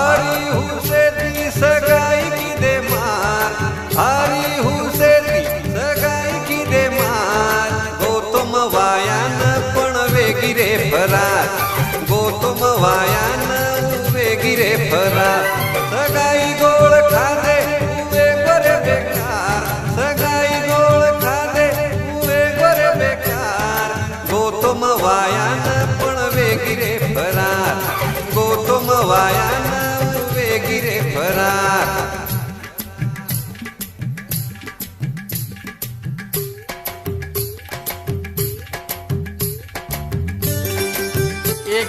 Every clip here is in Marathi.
हरी हुसे ती की दे मान हरी हुसे ती की दे मान गोतम वायान पण वेगिरे फरा गोतम वायान वेगिरे फरा सगाई गोळ खान रे फरार.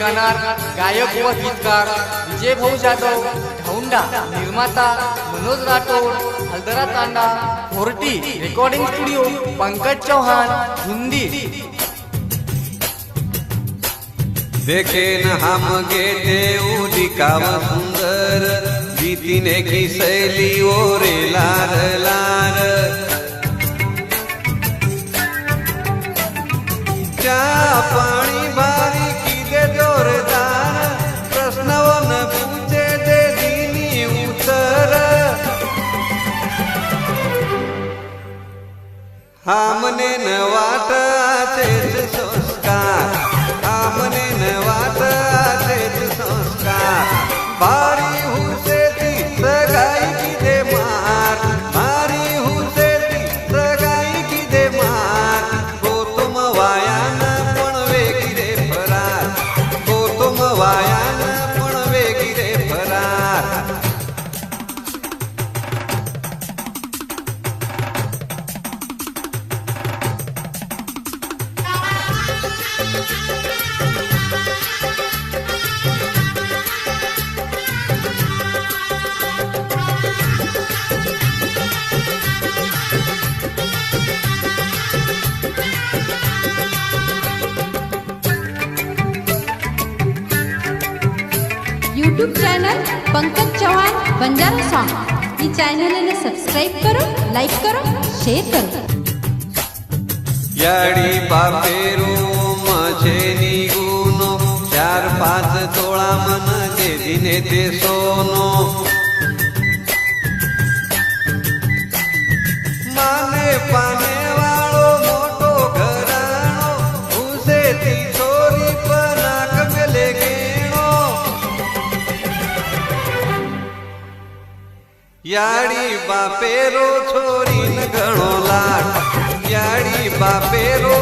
गाणार गायक व गीतकार विजय भाऊ जाधव धौंडा निर्माता Manoj Rathod Haldara Tanda forty recording studio Pankaj Chauhan Hindi. देखे न हम गेटे उदिकाव सुंदर भीतीने की सैली ओरे लार लार. YouTube channel Pankaj Chavan Banjara song ही चॅनलने सबस्क्राईब करो लाईक करो शेअर करो. याडी बापे દેશોનો માને પાને વાળો મોટો ઘરાણો ઘૂસે છોરી પર નાક મેલે ગેણો. યાડી બાપેરો છોરી ગણો લાડ યાડી બાપેરો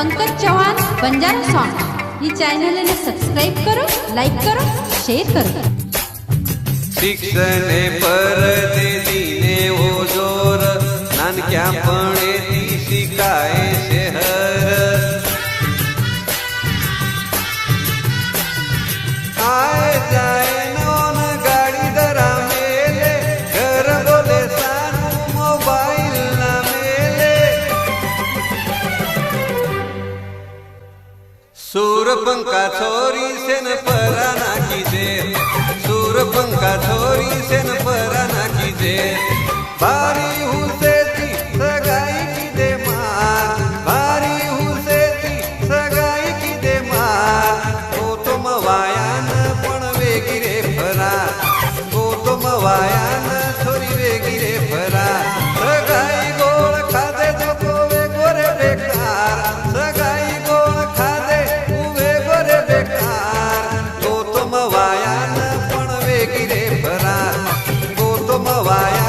पंकज चव्हाण बंजारा सॉन्ग ही चॅनलला सबस्क्राईब करो लाईक करो शेअर करो. शिक्षणे परदेशीने ओजोर नानक्यापणे ती शिकाय सूरपंका छोरी सेन पराना की दे. सूरपंका छोरी सेन पराना की दे. बारी ભવાય